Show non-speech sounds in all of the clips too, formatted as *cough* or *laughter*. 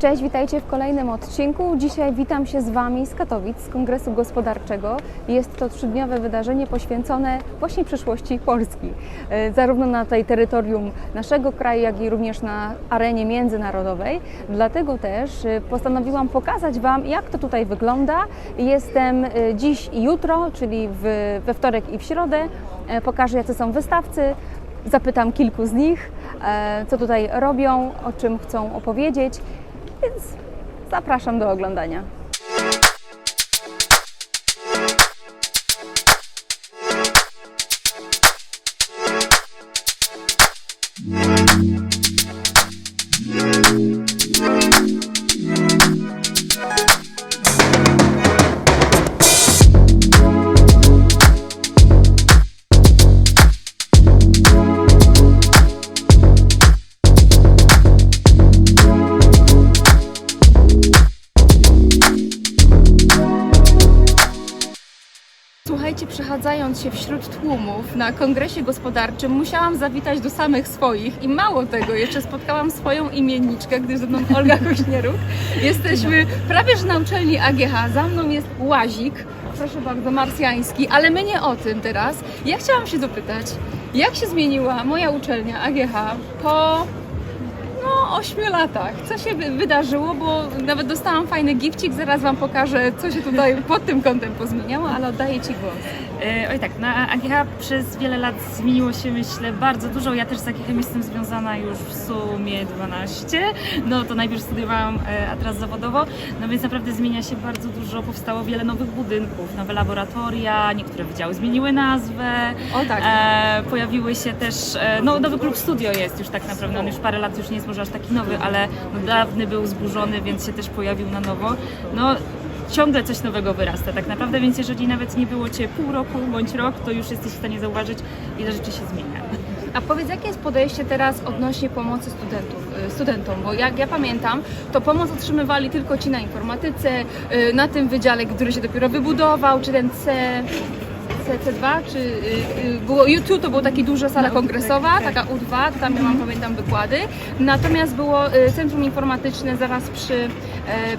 Cześć, witajcie w kolejnym odcinku. Dzisiaj witam się z Wami z Katowic, z Kongresu Gospodarczego. Jest to trzydniowe wydarzenie poświęcone właśnie przyszłości Polski. E, Zarówno na tej terytorium naszego kraju, jak i również na arenie międzynarodowej. Dlatego też e, postanowiłam pokazać Wam, jak to tutaj wygląda. Jestem e, dziś i jutro, czyli w, we wtorek i w środę. Pokażę, jacy są wystawcy, Zapytam kilku z nich, co tutaj robią, o czym chcą opowiedzieć, więc zapraszam do oglądania. Się wśród tłumów na kongresie gospodarczym, musiałam zawitać do samych swoich i mało tego, jeszcze spotkałam swoją imienniczkę, gdyż ze mną *laughs* Olga Kośnieruk. Jesteśmy prawie że na uczelni AGH, za mną jest łazik, proszę bardzo, marsjański, ale my nie o tym teraz. Ja chciałam się dopytać, jak się zmieniła moja uczelnia AGH po no, 8 latach. Co się wy- wydarzyło, bo nawet dostałam fajny gifcik, zaraz Wam pokażę, co się tutaj pod tym kątem pozmieniało, ale oddaję Ci głos. Oj tak, na AGH przez wiele lat zmieniło się myślę bardzo dużo. Ja też z AGH jestem związana już w sumie 12. No to najpierw studiowałam, e, a teraz zawodowo. No więc naprawdę zmienia się bardzo dużo. Powstało wiele nowych budynków, nowe laboratoria, niektóre wydziały zmieniły nazwę. O tak. E, pojawiły się też, e, no nowy klub studio jest już tak naprawdę, on już parę lat już nie jest może aż taki nowy, ale no, dawny był zburzony, więc się też pojawił na nowo. No ciągle coś nowego wyrasta tak naprawdę, więc jeżeli nawet nie było Cię pół roku bądź rok, to już jesteś w stanie zauważyć, ile rzeczy się zmienia. A powiedz, jakie jest podejście teraz odnośnie pomocy studentów, y, studentom? Bo jak ja pamiętam, to pomoc otrzymywali tylko ci na informatyce, y, na tym wydziale, który się dopiero wybudował, czy ten C... C2, czy y, było U2 to była taka duża sala No, kongresowa, tak, tak. taka U2, to tam ja mam pamiętam wykłady. Natomiast było y, centrum informatyczne zaraz przy,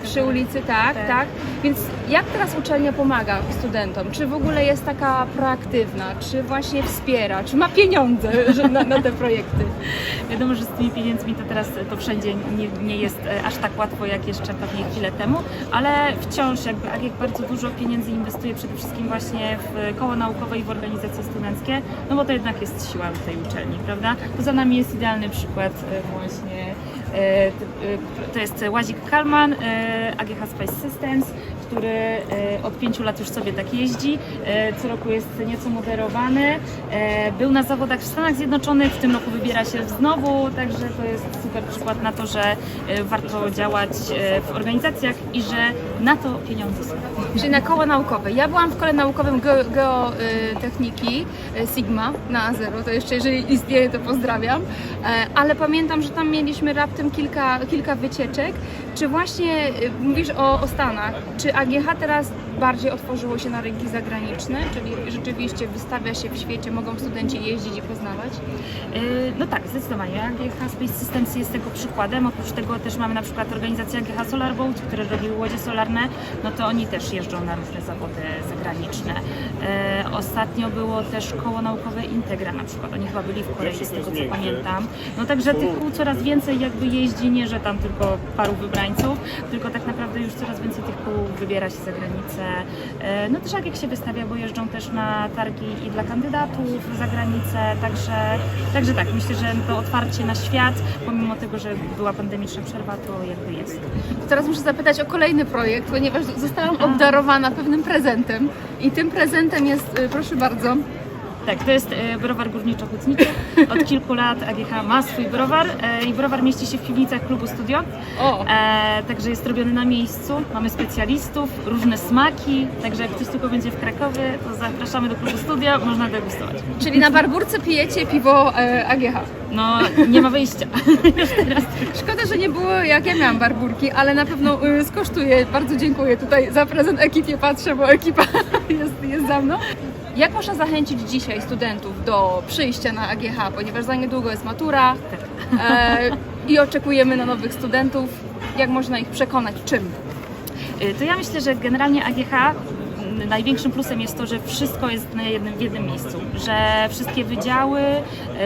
przy ulicy, tak, tak, Tak. Więc jak teraz uczelnia pomaga studentom? Czy w ogóle jest taka proaktywna? Czy właśnie wspiera? Czy ma pieniądze na, na te projekty? *laughs* Wiadomo, że z tymi pieniędzmi to teraz to wszędzie nie, nie jest e, aż tak łatwo jak jeszcze pewnie chwilę temu, ale wciąż jakby AGIEK bardzo dużo pieniędzy inwestuje przede wszystkim właśnie w koło naukowe i w organizacje studenckie, no bo to jednak jest siła tej uczelni, prawda? To za nami jest idealny przykład e, właśnie e, e, to jest Łazik Kalman, e, AGH Space Systems, który e, od pięciu lat już sobie tak jeździ. E, Co roku jest nieco moderowany. E, Był na zawodach w Stanach Zjednoczonych, w tym roku wybiera się znowu, także to jest super przykład na to, że e, warto działać e, w organizacjach i że na to pieniądze są. Czyli na koło naukowe. Ja byłam w kole naukowym ge- geotechniki y, Sigma na zero, to jeszcze jeżeli istnieje, to pozdrawiam. E, Ale pamiętam, że tam mieliśmy raptem kilka, kilka wycieczek. Czy właśnie mówisz o, o Stanach? Czy AGH teraz bardziej otworzyło się na rynki zagraniczne? Czyli rzeczywiście wystawia się w świecie, mogą studenci jeździć i poznawać? E, No tak, zdecydowanie. AGH Space Systems jest tego przykładem. Oprócz tego też mamy na przykład organizację AGH Solar Boat, które robiły łodzie solarne. No to oni też jeżdżą na różne zawody zagraniczne. E, Ostatnio było też koło naukowe Integra na przykład. Oni chyba byli w Korei, z tego co pamiętam. No także tych kół coraz więcej jakby jeździ, nie że tam tylko paru wybrańców, tylko tak naprawdę już coraz więcej tych kół wybiera się za granicę. E, No też jak się wystawia, bo jeżdżą też na targi i dla kandydatów za granicę, także, także tak, myślę, że to otwarcie na świat, pomimo tego, że była pandemiczna przerwa, to jakby jest. Teraz muszę zapytać o kolejny projekt, ponieważ zostałam obdarowana pewnym prezentem. I tym prezentem jest, y, proszę bardzo, Tak, to jest e, browar górniczo-hutniczy. Od kilku lat AGH ma swój browar e, i browar mieści się w piwnicach klubu Studio. o, E, także jest robiony na miejscu. Mamy specjalistów, różne smaki. Także jak ktoś tylko będzie w Krakowie, to zapraszamy do klubu Studio, można degustować. czyli na barburce pijecie piwo e, AGH. No, nie ma wyjścia. *laughs* Już teraz. Szkoda, że nie było jak ja miałam barburki, ale na pewno y, skosztuję. Bardzo dziękuję tutaj za prezent ekipie, patrzę, bo ekipa *laughs* jest, jest za mną. Jak można zachęcić dzisiaj studentów do przyjścia na AGH, ponieważ za niedługo jest matura e, i oczekujemy na nowych studentów. Jak można ich przekonać? Czym? Y, To ja myślę, że generalnie AGH największym plusem jest to, że wszystko jest na jednym, w jednym miejscu, że wszystkie wydziały,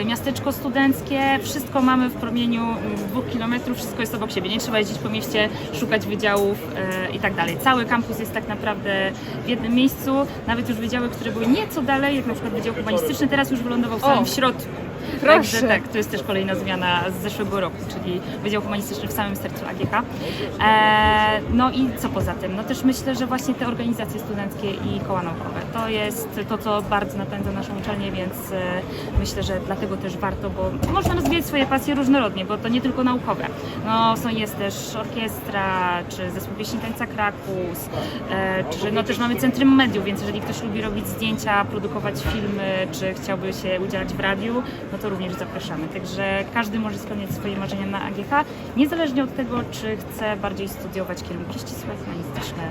y, miasteczko studenckie, wszystko mamy w promieniu dwóch kilometrów, wszystko jest obok siebie, nie trzeba jeździć po mieście, szukać wydziałów y, i tak dalej. Cały kampus jest tak naprawdę w jednym miejscu, nawet już wydziały, które były nieco dalej, jak na przykład Wydział Humanistyczny, teraz już wylądował w samym O, środku. Proszę. Także tak, to jest też kolejna zmiana z zeszłego roku, czyli Wydział Humanistyczny w samym sercu AGH. E, no i co poza tym? No też myślę, że właśnie te organizacje studenckie i koła naukowe to jest to, co bardzo napędza naszą uczelnię, więc e, myślę, że dlatego też warto, bo można rozwijać swoje pasje różnorodnie, bo to nie tylko naukowe. No, są, jest też orkiestra, czy zespół pieśni tańca Krakus, e, czy no też mamy Centrum Mediów, więc jeżeli ktoś lubi robić zdjęcia, produkować filmy, czy chciałby się udzielać w radiu, no to również zapraszamy. Także każdy może spełniać swoje marzenia na AGH, niezależnie od tego, czy chce bardziej studiować kierunki ścisłe, humanistyczne.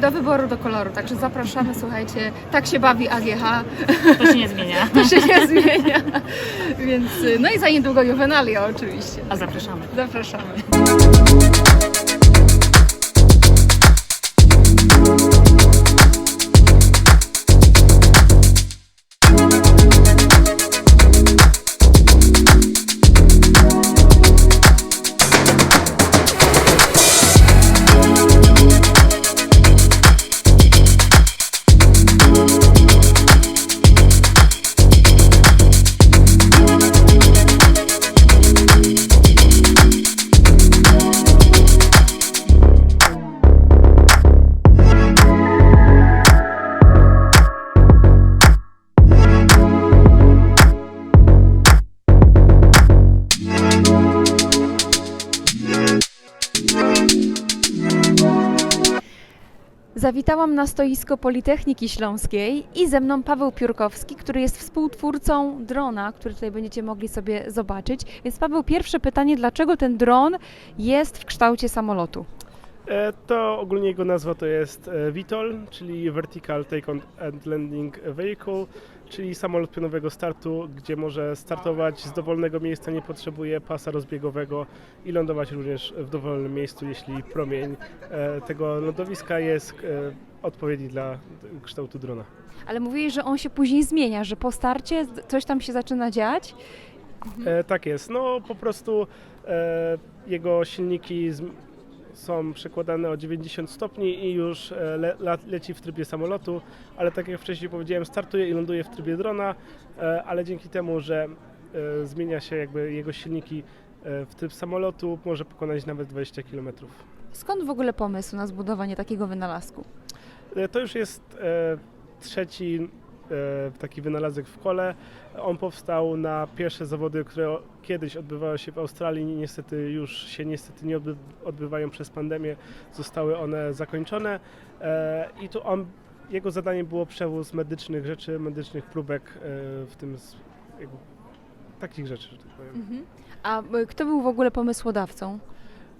Do wyboru, do koloru, także zapraszamy, słuchajcie, tak się bawi AGH, To się nie zmienia. *laughs* to się nie zmienia, więc y, no i za niedługo Juvenalia oczywiście. A zapraszamy. Zapraszamy. Zawitałam na stoisko Politechniki Śląskiej i ze mną Paweł Piórkowski, który jest współtwórcą drona, który tutaj będziecie mogli sobie zobaczyć. Więc Paweł, pierwsze pytanie, dlaczego ten dron jest w kształcie samolotu? E, To ogólnie jego nazwa to jest e, VTOL, czyli Vertical Take and Landing Vehicle, czyli samolot pionowego startu, gdzie może startować z dowolnego miejsca, nie potrzebuje pasa rozbiegowego i lądować również w dowolnym miejscu, jeśli promień e, tego lądowiska jest e, odpowiedni dla kształtu drona. Ale mówili, że on się później zmienia, że po starcie coś tam się zaczyna dziać. E, tak jest. No po prostu jego silniki są przekładane o 90 stopni i już e, le, la, leci w trybie samolotu, ale tak jak wcześniej powiedziałem, startuje i ląduje w trybie drona, e, ale dzięki temu, że e, zmienia się jakby jego silniki w tryb samolotu, może pokonać nawet 20 km. Skąd w ogóle pomysł na zbudowanie takiego wynalazku? To już jest trzeci taki wynalazek w kole. On powstał na pierwsze zawody, które kiedyś odbywały się w Australii. Niestety już się niestety nie odby- odbywają przez pandemię. Zostały one zakończone e, i tu on, jego zadaniem było przewóz medycznych rzeczy, medycznych próbek, e, w tym jakby, takich rzeczy, że tak powiem. A y, kto był w ogóle pomysłodawcą?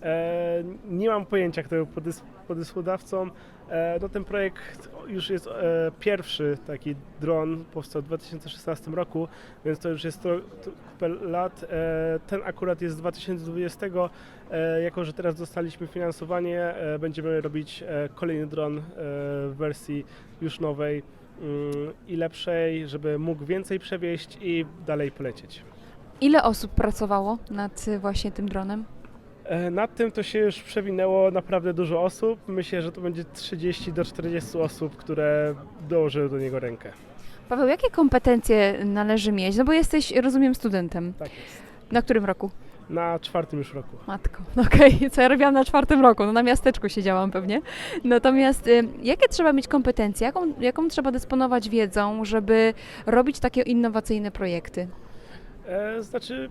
E, nie mam pojęcia, kto był podys- pomysłodawcą. E, no ten projekt już jest e, pierwszy taki dron, powstał w 2016 roku, więc to już jest to, lat. E, ten akurat jest z 2020. E, jako, że teraz dostaliśmy finansowanie, będziemy robić kolejny dron w wersji już nowej mm, i lepszej, żeby mógł więcej przewieźć i dalej polecieć. Ile osób pracowało nad właśnie tym dronem? E, Nad tym to się już przewinęło naprawdę dużo osób. Myślę, że to będzie 30 do 40 osób, które dołożyły do niego rękę. Paweł, jakie kompetencje należy mieć? No bo jesteś, rozumiem, studentem. Tak jest. Na którym roku? Na czwartym już roku. Matko, no *laughs* okej, co ja robiłam na czwartym roku? No na miasteczku siedziałam pewnie. Natomiast y, jakie trzeba mieć kompetencje? Jaką, jaką trzeba dysponować wiedzą, żeby robić takie innowacyjne projekty? E, znaczy,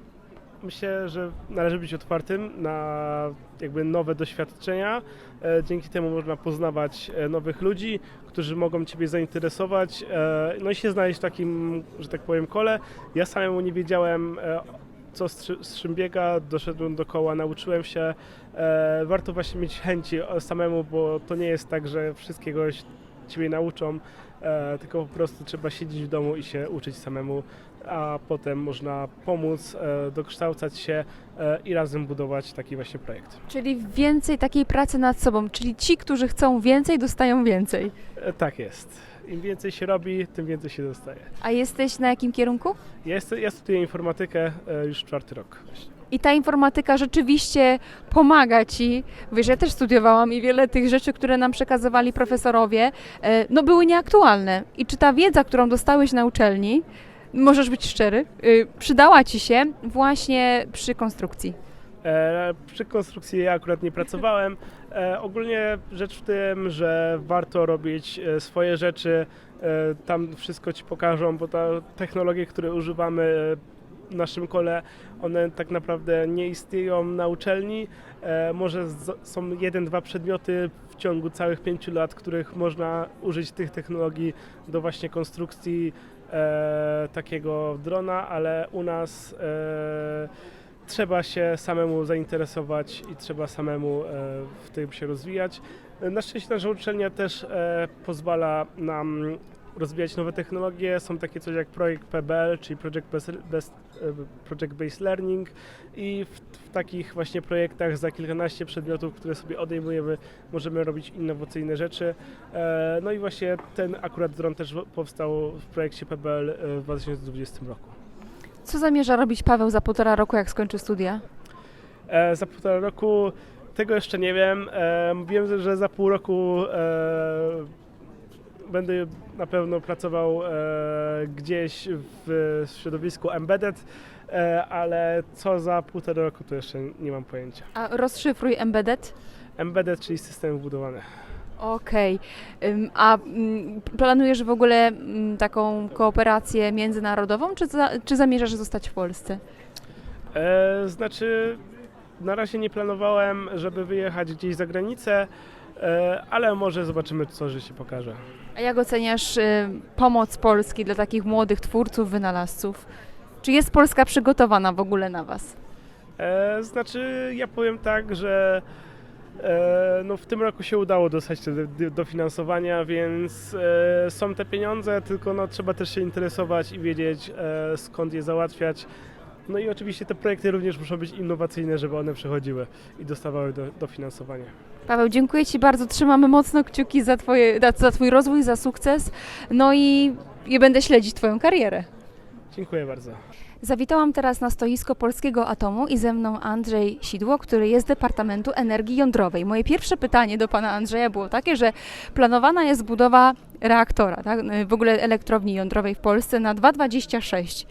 myślę, że należy być otwartym na jakby nowe doświadczenia. E, dzięki temu można poznawać e, nowych ludzi, którzy mogą Ciebie zainteresować, e, no i się znaleźć w takim, że tak powiem, kole. Ja samemu nie wiedziałem, co z, czy- z czym biega, doszedłem do koła, nauczyłem się. Warto właśnie mieć chęci samemu, bo to nie jest tak, że wszystkiego ciebie nauczą, tylko po prostu trzeba siedzieć w domu i się uczyć samemu, a potem można pomóc, e, dokształcać się e, i razem budować taki właśnie projekt. Czyli więcej takiej pracy nad sobą, czyli ci, którzy chcą więcej, dostają więcej. E, tak jest. Im więcej się robi, tym więcej się dostaje. A jesteś na jakim kierunku? Ja, jest, ja studiuję informatykę już czwarty rok. I ta informatyka rzeczywiście pomaga ci. Wiesz, ja też studiowałam i wiele tych rzeczy, które nam przekazywali profesorowie, no były nieaktualne. I czy ta wiedza, którą dostałeś na uczelni, możesz być szczery, y, przydała ci się właśnie przy konstrukcji? E, przy konstrukcji ja akurat nie pracowałem. E, ogólnie rzecz w tym, że warto robić e, swoje rzeczy. E, tam wszystko ci pokażą, bo te technologie, które używamy e, w naszym kole, one tak naprawdę nie istnieją na uczelni. E, może z, są jeden, dwa przedmioty w ciągu całych pięciu lat, których można użyć tych technologii do właśnie konstrukcji e, takiego drona, ale u nas e, trzeba się samemu zainteresować i trzeba samemu e, w tym się rozwijać. Na szczęście nasza uczelnia też e, pozwala nam rozwijać nowe technologie. Są takie coś jak projekt PBL, czyli Project Based, Based, e, Project Based Learning i w, w takich właśnie projektach za kilkanaście przedmiotów, które sobie odejmujemy, możemy robić innowacyjne rzeczy. E, No i właśnie ten akurat dron też powstał w projekcie PBL w 2020 roku. Co zamierza robić Paweł za półtora roku, jak skończy studia? E, za półtora roku tego jeszcze nie wiem. E, wiem, że za pół roku e, będę na pewno pracował e, gdzieś w środowisku embedded, e, ale co za półtora roku to jeszcze nie mam pojęcia. A rozszyfruj embedded. Embedded, czyli systemy wbudowane. Okej. Ym, A mm, planujesz w ogóle mm, taką kooperację międzynarodową, czy, za, czy zamierzasz zostać w Polsce? E, znaczy, na razie nie planowałem, żeby wyjechać gdzieś za granicę, e, ale może zobaczymy, co życie pokaże. A jak oceniasz y, pomoc Polski dla takich młodych twórców, wynalazców? Czy jest Polska przygotowana w ogóle na Was? E, znaczy, ja powiem tak, że e, no w tym roku się udało dostać te do- dofinansowania, więc e, są te pieniądze, tylko no, trzeba też się interesować i wiedzieć e, skąd je załatwiać. No i oczywiście te projekty również muszą być innowacyjne, żeby one przechodziły i dostawały do, dofinansowanie. Paweł, dziękuję Ci bardzo. Trzymamy mocno kciuki za, twoje, za- Twój rozwój, za sukces. No i, i będę śledzić Twoją karierę. Dziękuję bardzo. Zawitałam teraz na stoisko Polskiego Atomu i ze mną Andrzej Sidło, który jest z Departamentu Energii Jądrowej. Moje pierwsze pytanie do pana Andrzeja było takie, że planowana jest budowa reaktora, tak? w ogóle elektrowni jądrowej w Polsce na 2,26.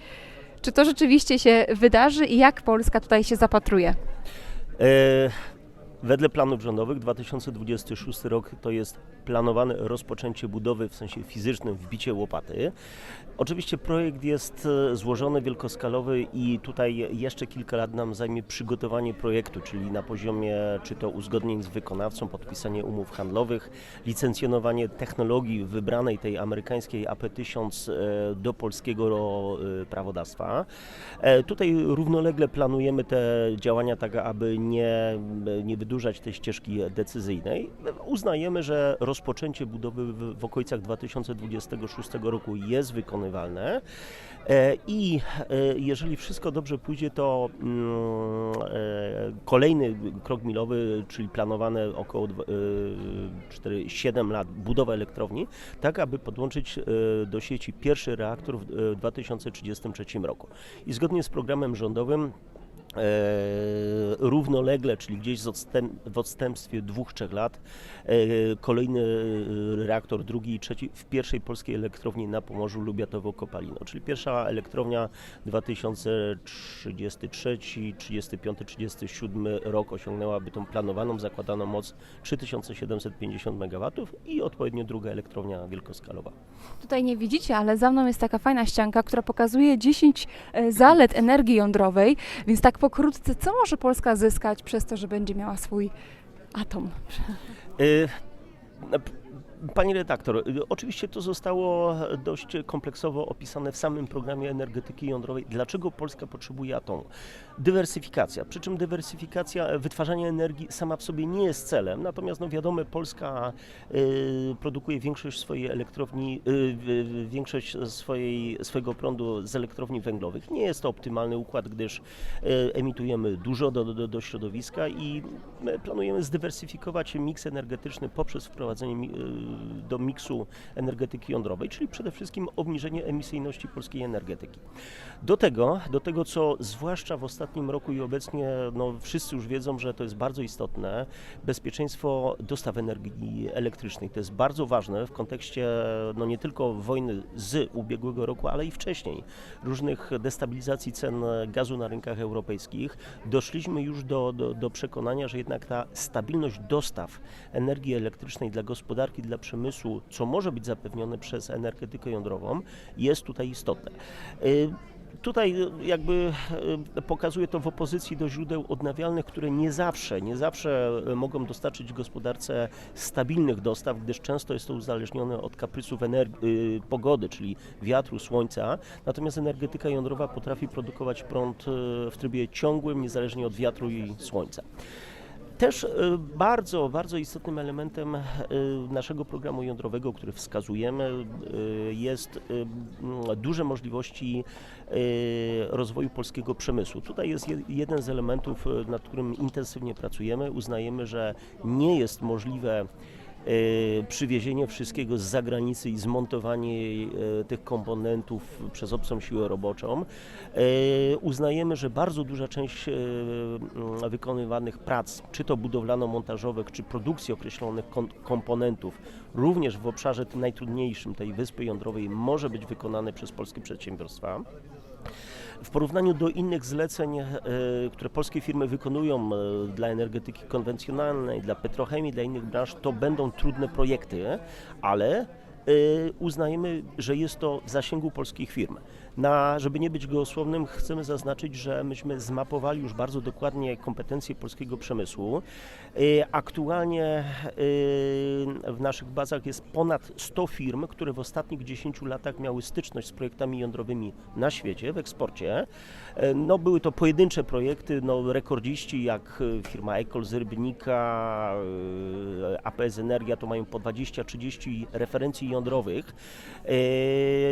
Czy to rzeczywiście się wydarzy i jak Polska tutaj się zapatruje? E, Wedle planów rządowych 2026 rok to jest planowane rozpoczęcie budowy w sensie fizycznym, wbicie łopaty. Oczywiście projekt jest e, złożony, wielkoskalowy i tutaj jeszcze kilka lat nam zajmie przygotowanie projektu, czyli na poziomie czy to uzgodnień z wykonawcą, podpisanie umów handlowych, licencjonowanie technologii wybranej tej amerykańskiej AP1000 e, do polskiego e, prawodawstwa. Tutaj równolegle planujemy te działania tak, aby nie, nie wydłużać tej ścieżki decyzyjnej. Uznajemy, że rozpoczęcie budowy w, w okolicach 2026 roku jest wykonywane E, i e, jeżeli wszystko dobrze pójdzie, to mm, e, kolejny krok milowy, czyli planowane około dwa- e, 4, 7 lat budowa elektrowni, tak aby podłączyć do sieci pierwszy reaktor w e, 2033 roku. I zgodnie z programem rządowym równolegle, czyli gdzieś w odstępstwie dwóch, trzech lat, e, kolejny e, reaktor, drugi i trzeci w pierwszej polskiej elektrowni na Pomorzu Lubiatowo-Kopalino, czyli pierwsza elektrownia 2033, 35, 37 rok osiągnęłaby tą planowaną, zakładaną moc 3750 MW i odpowiednio druga elektrownia wielkoskalowa. Tutaj nie widzicie, ale za mną jest taka fajna ścianka, która pokazuje 10 e, zalet energii jądrowej, więc tak pokrótce, co może Polska zyskać przez to, że będzie miała swój atom? Y, Pani redaktor, y, oczywiście to zostało dość kompleksowo opisane w samym programie energetyki jądrowej. Dlaczego Polska potrzebuje atomu? Dywersyfikacja, przy czym dywersyfikacja, wytwarzanie energii sama w sobie nie jest celem, natomiast no wiadomo, Polska y, produkuje większość swojej elektrowni, y, y, y, większość swojej, swojego prądu z elektrowni węglowych. Nie jest to optymalny układ, gdyż y, emitujemy dużo do, do, do środowiska i my planujemy zdywersyfikować miks energetyczny poprzez wprowadzenie y, do miksu energetyki jądrowej, czyli przede wszystkim obniżenie emisyjności polskiej energetyki. Do tego, do tego co zwłaszcza w ostatnim roku i obecnie no, wszyscy już wiedzą, że to jest bardzo istotne, bezpieczeństwo dostaw energii elektrycznej. To jest bardzo ważne w kontekście no, nie tylko wojny z ubiegłego roku, ale i wcześniej, różnych destabilizacji cen gazu na rynkach europejskich. Doszliśmy już do, do, do przekonania, że jednak ta stabilność dostaw energii elektrycznej dla gospodarki, dla przemysłu, co może być zapewnione przez energetykę jądrową, jest tutaj istotne. Y, Tutaj y, jakby y, pokazuje to w opozycji do źródeł odnawialnych, które nie zawsze, nie zawsze mogą dostarczyć gospodarce stabilnych dostaw, gdyż często jest to uzależnione od kaprysów pogody, czyli wiatru, słońca. Natomiast energetyka jądrowa potrafi produkować prąd w trybie ciągłym, niezależnie od wiatru i słońca. Też y, bardzo, bardzo istotnym elementem y, naszego programu jądrowego, który wskazujemy, y, jest duże możliwości rozwoju polskiego przemysłu. Tutaj jest je- jeden z elementów, nad którym intensywnie pracujemy. Uznajemy, że nie jest możliwe przywiezienie wszystkiego z zagranicy i zmontowanie y, tych komponentów przez obcą siłę roboczą. Y, Uznajemy, że bardzo duża część y, wykonywanych prac, czy to budowlano-montażowych, czy produkcji określonych komponentów, również w obszarze tym najtrudniejszym, tej wyspy jądrowej, może być wykonane przez polskie przedsiębiorstwa. W porównaniu do innych zleceń, e, które polskie firmy wykonują e, dla energetyki konwencjonalnej, dla petrochemii, dla innych branż, to będą trudne projekty, ale e, uznajemy, że jest to w zasięgu polskich firm. Na, żeby nie być gołosłownym, chcemy zaznaczyć, że myśmy zmapowali już bardzo dokładnie kompetencje polskiego przemysłu. E, Aktualnie e, w naszych bazach jest ponad 100 firm, które w ostatnich 10 latach miały styczność z projektami jądrowymi na świecie, w eksporcie. E, No, były to pojedyncze projekty, no, rekordziści jak firma Ekol z Rybnika, APS Energia to mają po 20-30 referencji jądrowych,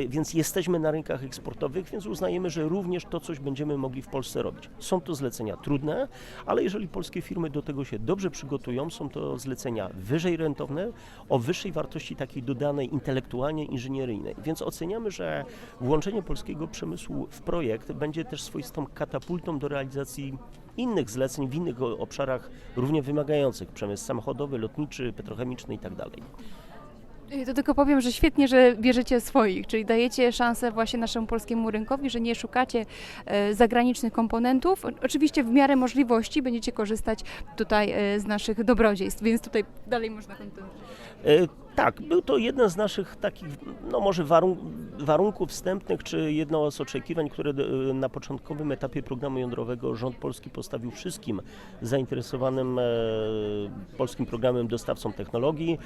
więc jesteśmy na rynkach eksportowych, więc uznajemy, że również to coś będziemy mogli w Polsce robić. Są to zlecenia trudne, ale jeżeli polskie firmy do tego się dobrze przygotują, są to zlecenia wyżej rentowne, o wyższej wartości takiej dodanej intelektualnie inżynieryjnej. Więc oceniamy, że włączenie polskiego przemysłu w projekt będzie też swoistą katapultą do realizacji innych zleceń w innych obszarach równie wymagających, przemysł samochodowy, lotniczy, petrochemiczny tak itd. Y, To tylko powiem, że świetnie, że bierzecie swoich, czyli dajecie szansę właśnie naszemu polskiemu rynkowi, że nie szukacie e, zagranicznych komponentów. Oczywiście w miarę możliwości będziecie korzystać tutaj e, z naszych dobrodziejstw, więc tutaj dalej można kontynuować. E, Tak, był to jeden z naszych takich, no może warun- warunków wstępnych, czy jedno z oczekiwań, które e, na początkowym etapie programu jądrowego rząd polski postawił wszystkim zainteresowanym e, polskim programem dostawcom technologii.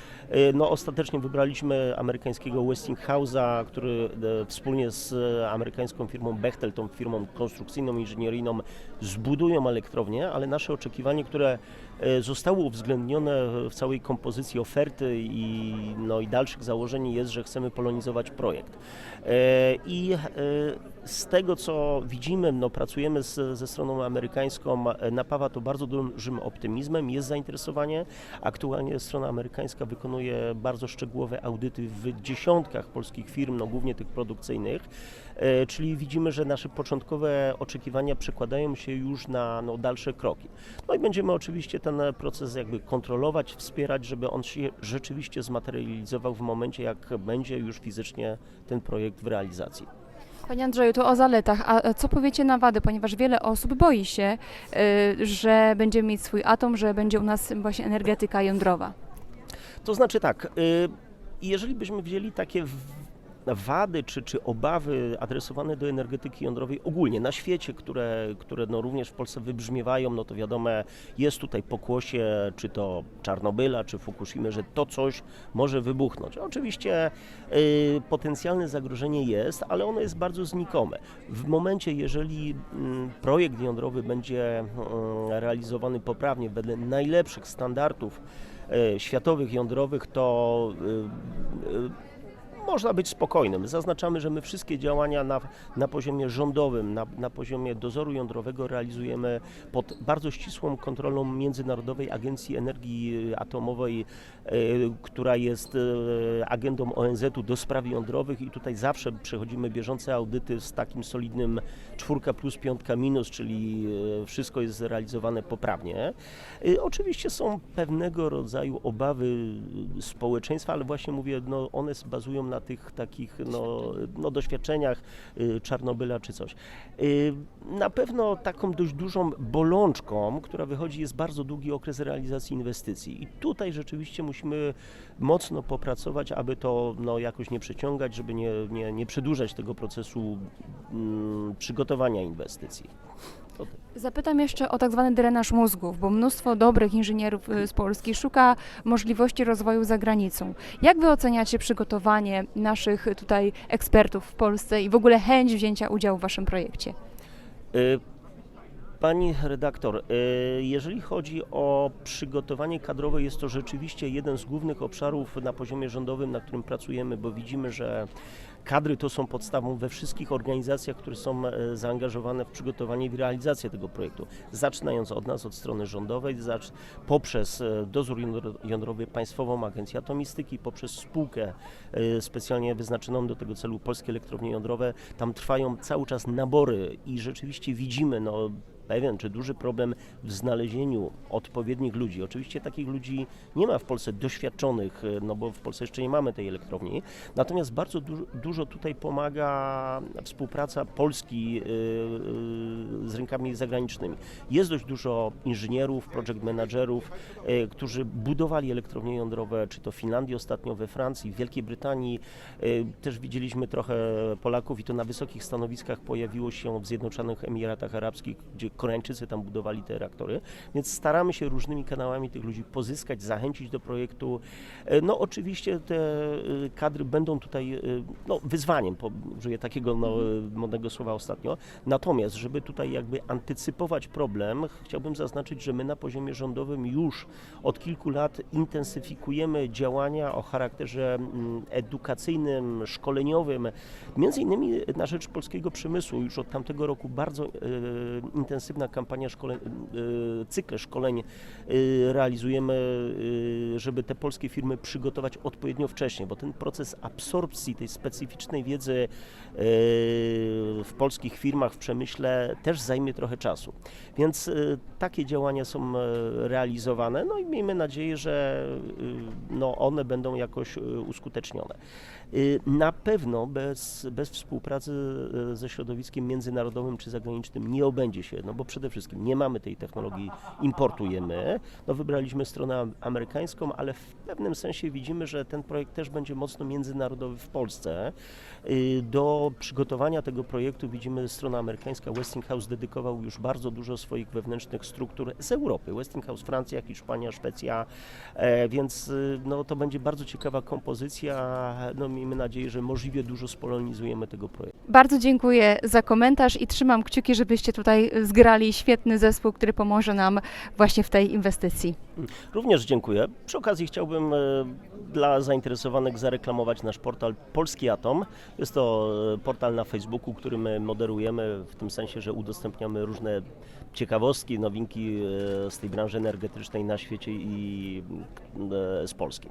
No ostatecznie wybraliśmy amerykańskiego Westinghouse'a, który wspólnie z amerykańską firmą Bechtel, tą firmą konstrukcyjną, inżynieryjną, zbudują elektrownię, ale nasze oczekiwanie, które zostało uwzględnione w całej kompozycji oferty i, no, i dalszych założeń jest, że chcemy polonizować projekt. E, I e, z tego, co widzimy, no, pracujemy z, ze stroną amerykańską, napawa to bardzo dużym optymizmem, jest zainteresowanie. Aktualnie strona amerykańska wykonuje bardzo szczegółowe audyty w dziesiątkach polskich firm, no, głównie tych produkcyjnych, e, czyli widzimy, że nasze początkowe oczekiwania przekładają się już na no, dalsze kroki. No i będziemy oczywiście ten proces jakby kontrolować, wspierać, żeby on się rzeczywiście zmaterializował w momencie, jak będzie już fizycznie ten projekt w realizacji. Panie Andrzeju, to o zaletach. A co powiecie na wady? Ponieważ wiele osób boi się, y, że będziemy mieć swój atom, że będzie u nas właśnie energetyka jądrowa. To znaczy tak, y, jeżeli byśmy wzięli takie wady czy, czy obawy adresowane do energetyki jądrowej ogólnie na świecie, które, które no również w Polsce wybrzmiewają, no to wiadomo, jest tutaj pokłosie, czy to Czarnobyla, czy Fukushimy, że to coś może wybuchnąć. Oczywiście y, potencjalne zagrożenie jest, ale ono jest bardzo znikome. W momencie, jeżeli mm, projekt jądrowy będzie mm, realizowany poprawnie, wedle najlepszych standardów e, światowych jądrowych, to y, y, można być spokojnym. Zaznaczamy, że my wszystkie działania na, na poziomie rządowym, na, na poziomie dozoru jądrowego realizujemy pod bardzo ścisłą kontrolą Międzynarodowej Agencji Energii Atomowej, e, która jest e, agendą ONZ-u do spraw jądrowych i tutaj zawsze przechodzimy bieżące audyty z takim solidnym czwórka plus piątka minus, czyli e, wszystko jest realizowane poprawnie. Oczywiście są pewnego rodzaju obawy społeczeństwa, ale właśnie mówię, no one bazują na tych takich no, no, doświadczeniach y, Czarnobyla czy coś. Y, Na pewno taką dość dużą bolączką, która wychodzi, jest bardzo długi okres realizacji inwestycji. I tutaj rzeczywiście musimy mocno popracować, aby to no, jakoś nie przeciągać, żeby nie, nie, nie przedłużać tego procesu mm, przygotowania inwestycji. Zapytam jeszcze o tak zwany drenaż mózgów, bo mnóstwo dobrych inżynierów y, z Polski szuka możliwości rozwoju za granicą. Jak wy oceniacie przygotowanie naszych tutaj ekspertów w Polsce i w ogóle chęć wzięcia udziału w waszym projekcie? Y, Pani redaktor, y, jeżeli chodzi o przygotowanie kadrowe, jest to rzeczywiście jeden z głównych obszarów na poziomie rządowym, na którym pracujemy, bo widzimy, że kadry to są podstawą we wszystkich organizacjach, które są e, zaangażowane w przygotowanie i realizację tego projektu. Zaczynając od nas, od strony rządowej, poprzez e, dozór jądro- jądrowy, Państwową Agencję Atomistyki, poprzez spółkę e, specjalnie wyznaczoną do tego celu Polskie Elektrownie Jądrowe. Tam trwają cały czas nabory i rzeczywiście widzimy, no, pewien czy duży problem w znalezieniu odpowiednich ludzi. Oczywiście takich ludzi nie ma w Polsce doświadczonych, e, no bo w Polsce jeszcze nie mamy tej elektrowni. Natomiast bardzo du- dużo tutaj pomaga współpraca Polski e, z rynkami zagranicznymi. Jest dość dużo inżynierów, project managerów, e, którzy budowali elektrownie jądrowe, czy to w Finlandii ostatnio, we Francji, w Wielkiej Brytanii. E, Też widzieliśmy trochę Polaków i to na wysokich stanowiskach pojawiło się w Zjednoczonych Emiratach Arabskich, gdzie Koreańczycy tam budowali te reaktory. Więc staramy się różnymi kanałami tych ludzi pozyskać, zachęcić do projektu. E, No oczywiście te e, kadry będą tutaj e, no, wyzwaniem, użyję takiego no, modnego słowa ostatnio. Natomiast, żeby tutaj jakby antycypować problem, chciałbym zaznaczyć, że my na poziomie rządowym już od kilku lat intensyfikujemy działania o charakterze mm, edukacyjnym, szkoleniowym, między innymi na rzecz polskiego przemysłu. Już od tamtego roku bardzo e, intensywna kampania szkoleń, e, cykle szkoleń realizujemy, e, żeby te polskie firmy przygotować odpowiednio wcześnie, bo ten proces absorpcji tej specyficznej wiedzy w polskich firmach, w przemyśle też zajmie trochę czasu. Więc takie działania są realizowane, no i miejmy nadzieję, że no, one będą jakoś uskutecznione. Y, Na pewno bez, bez współpracy e, ze środowiskiem międzynarodowym czy zagranicznym nie obędzie się, no bo przede wszystkim nie mamy tej technologii, importujemy. No wybraliśmy stronę am- amerykańską, ale w pewnym sensie widzimy, że ten projekt też będzie mocno międzynarodowy w Polsce. Y, Do przygotowania tego projektu widzimy strona amerykańska Westinghouse dedykował już bardzo dużo swoich wewnętrznych struktur z Europy. Westinghouse Francja, Hiszpania, Szwecja, e, więc y, no, to będzie bardzo ciekawa kompozycja. No, miejmy nadzieję, że możliwie dużo spolonizujemy tego projektu. Bardzo dziękuję za komentarz i trzymam kciuki, żebyście tutaj zgrali świetny zespół, który pomoże nam właśnie w tej inwestycji. Również dziękuję. Przy okazji chciałbym e, dla zainteresowanych zareklamować nasz portal Polski Atom. Jest to e, portal na Facebooku, który my moderujemy w tym sensie, że udostępniamy różne ciekawostki, nowinki e, z tej branży energetycznej na świecie i z Polski.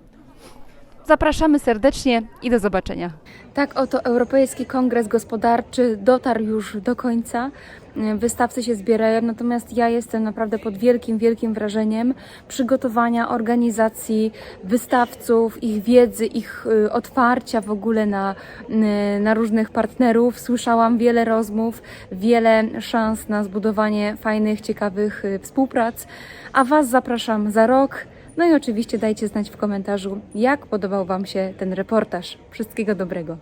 Zapraszamy serdecznie i do zobaczenia. Tak oto Europejski Kongres Gospodarczy dotarł już do końca. Wystawcy się zbierają, natomiast ja jestem naprawdę pod wielkim, wielkim wrażeniem przygotowania, organizacji wystawców, ich wiedzy, ich y, otwarcia w ogóle na, y, na różnych partnerów. Słyszałam wiele rozmów, wiele szans na zbudowanie fajnych, ciekawych y, współprac. A Was zapraszam za rok. No i oczywiście dajcie znać w komentarzu, jak podobał Wam się ten reportaż. Wszystkiego dobrego.